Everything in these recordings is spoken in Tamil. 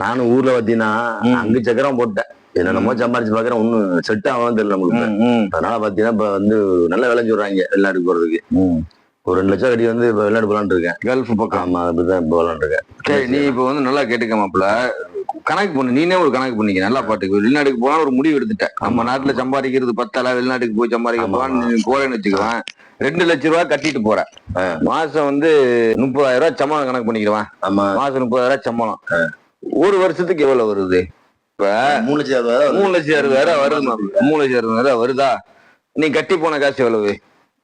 நானும் ஊர்ல பாத்தீங்கன்னா. அங்க சக்கரம் போட்டேன். என்னென்னமோ சம்பாரிச்சு பாக்குறேன் ஒன்னும் செட் ஆகும் தெரியல நம்மளுக்கு. அதனால பாத்தீங்கன்னா இப்ப வந்து நல்ல விளைஞ்சு விடுறாங்க வெளிநாட்டுக்கு போறதுக்கு. ஒரு ரெண்டு லட்சம் கட்டி வந்து இப்ப வெளிநாடு போலான்னு இருக்கேன். கல்ஃப் பக்கம். ஆமா அப்படிதான் இப்ப இருக்கேன். சரி நீ இப்ப வந்து நல்லா கேட்டுக்க மாப்ள கணக்கு பண்ணு நீனே ஒரு கணக்கு பண்ணிக்க. நல்லா பாட்டுக்கு வெளிநாட்டுக்கு போனா ஒரு முடிவு எடுத்துட்ட நம்ம நாட்டுல சம்பாதிக்கிறது பத்தால வெளிநாட்டுக்கு போய் சம்பாதிக்க போறான்னு போறேன்னு வச்சுக்குவேன். ரெண்டு லட்ச ரூபாய் கட்டிட்டு போற ஆ. மாசம் வந்து முப்பதாயிரம் ரூபாய் சம்பளம் கணக்கு பண்ணிக்கிறவன். ஆமா. மாசம் முப்பதாயிரம் ரூபாய் சம்பளம். ஒரு வருஷத்துக்கு எவ்வளவு வருது? இப்ப மூணு லட்சம் மூணு லட்சம் அறுபதாயிரம் வருது. மூணு லட்சம் அறுபதாயிரம் வருதா? நீ கட்டி போன காசு எவ்வளவு?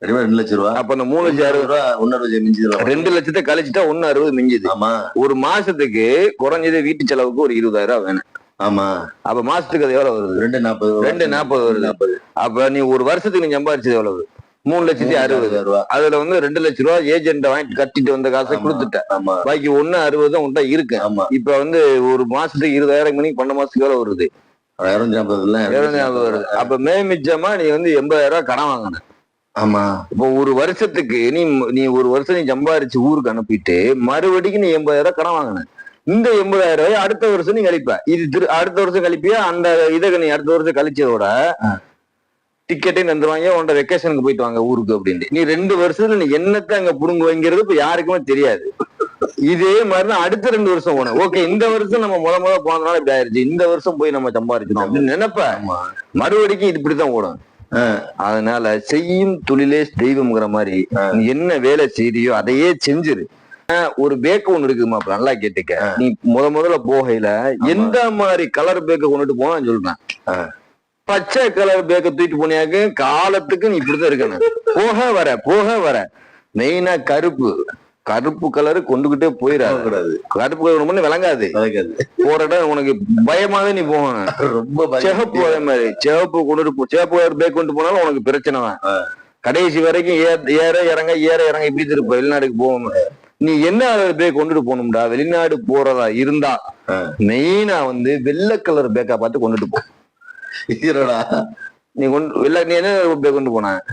ரெண்டு லட்சம் ரூபாய் அப்ப அந்த மூணு லட்சம் அறுபது ரூபா ஒன்னரை லட்சம் மிஞ்சி ரெண்டு லட்சத்தை கழிச்சுட்டா ஒண்ணு அறுபது மிஞ்சுது. ஆமா. ஒரு மாசத்துக்கு குறைஞ்சது வீட்டு செலவுக்கு ஒரு இருபதாயிரம் ரூபாய் வேணும். ஆமா. அப்ப மாசத்துக்கு அது எவ்வளவு வருது? ரெண்டு நாற்பது ரூபா. ரெண்டு நாற்பது வருது. நாற்பது அப்ப நீ ஒரு வருஷத்துக்கு நீ சம்பாதிச்சது எவ்வளவு? மூணு லட்சத்தி அறுபது. ரூபா. அதுல வந்து ரெண்டு லட்ச ரூபா ஏஜென்ட் வாங்கிட்டு கட்டிட்டு வந்த காசை ஆமா. கொடுத்துட்ட ஆமா. பாக்கி ஒண்ணு அறுபது உன்ட்ட இருக்கு. இப்ப வந்து ஒரு மாசத்துக்கு இருபதாயிரம் மணிக்கு பண்ண மாசத்துக்கு எவ்வளவு வருது? வருது. அப்ப மே மிச்சமா நீ வந்து எண்பதாயிரம் ரூபாய் கடன் வாங்கணும் ஆமா. இப்போ ஒரு வருஷத்துக்கு நீ நீ ஒரு வருஷம் நீ சம்பாரிச்சு ஊருக்கு அனுப்பிட்டு மறுபடியும் நீ எண்பதாயிரம் ரூபாய் கடன் வாங்கணும் இந்த எண்பதாயிரம் ரூபாய் அடுத்த வருஷம் நீ கழிப்ப. இது அடுத்த வருஷம் கழிப்பியா? அந்த இதை நீ அடுத்த வருஷம் கழிச்சதோட. டிக்கெட்டே தந்துருவாங்க உன்ட வெக்கேஷனுக்கு போயிட்டு வாங்க ஊருக்கு அப்படின்ட்டு. நீ ரெண்டு வருஷத்துல நீ என்னத்தை அங்க புடுங்குவங்கிறது இப்ப யாருக்குமே தெரியாது. இதே மாதிரிதான் அடுத்த ரெண்டு வருஷம் போனோம் ஓகே இந்த வருஷம் நம்ம முத முத போனதுனால இப்படி ஆயிருச்சு. இந்த வருஷம் போய் நம்ம சம்பாதிக்கணும் அப்படின்னு நினைப்ப ஆமா. மறுபடிக்கும் இது இப்படித்தான் ஓடும். அதனால செய்யும் தொழிலே தெய்வம்ங்கிற மாதிரி நீ என்ன வேலை செய்றியோ அதையே செஞ்சிரு. ஒரு பேக்கு ஒண்ணு இருக்கு மாப்பிள நல்லா கேட்டுக்க. நீ முத முதல்ல போகையில எந்த மாதிரி கலர் பேக்க கொண்டுட்டு போனான்னு சொல்றேன். பச்சை கலர் பேக்க தூக்கிட்டு போனியாக்கு காலத்துக்கு நீ இப்படிதான் இருக்கணும். போக வர போக வர. மெயினா கருப்பு. கருப்பு கலரு கொண்டுகிட்டே போயிடாது கருப்பு கலர் ஒண்ணு விளங்காது. போற இடம் உனக்கு பயமாவே நீ போகணும். ரொம்ப. சிவப்பு அதே மாதிரி. சிவப்பு கொண்டு சிவப்பு கலர் பேக் கொண்டு போனாலும் உனக்கு பிரச்சனை தான். கடைசி வரைக்கும் ஏற இறங்க ஏற இறங்க இப்படி திருப்ப வெளிநாட்டுக்கு போகணும். நீ என்ன பேக் கொண்டுட்டு போகணும்டா? வெளிநாடு போறதா இருந்தா. மெயினா வந்து வெள்ளை கலர் பேக்கா பார்த்து கொண்டுட்டு போ. ஈரோடா நீ கொண்டு வெள்ளை நீ என்ன கொண்டு போன?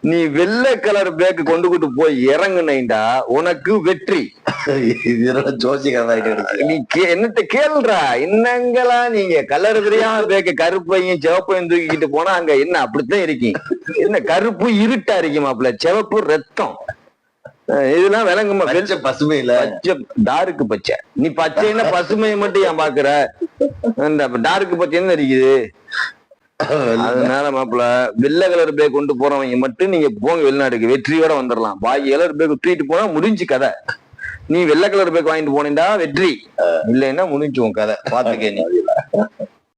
நீ வெள்ளை கலர் பேக் கொண்டுகிட்டு போய் இறங்குனீண்டா உனக்கு வெற்றி. நீ கே- என்னத்த கேளுடா என்னங்களா நீங்க? கலர் தெரியாம பேக்க கருப்பையும் சிவப்பையும் தூக்கிட்டு போனா அங்க என்ன? அப்படித்தான் இருக்கீங்க. என்ன கருப்பு இருட்டா இருக்கு மாப்பிள சிவப்பு ரத்தம். இதெல்லாம் விளங்குமா? பசுமை இல்ல. பச்சை டார்க்கு பச்சை. நீ பச்சைன்னா பசுமையை மட்டும் ஏன் பாக்குற? இந்த டார்க்கு பத்தி என்ன இருக்குது? அதனால மாப்பிள வெள்ளை கலர் பேக் கொண்டு போறவங்க மட்டும் நீங்க போங்க வெளிநாட்டுக்கு வெற்றியோட வந்துடலாம் பாக்கி கலர் பேக் தூக்கிட்டு போனா முடிஞ்சு கதை. நீ வெள்ளை கலர் பேக் வாங்கிட்டு போனீண்டா வெற்றி. இல்லைன்னா முடிஞ்சு உன் கதை. பாத்துக்கே நீ.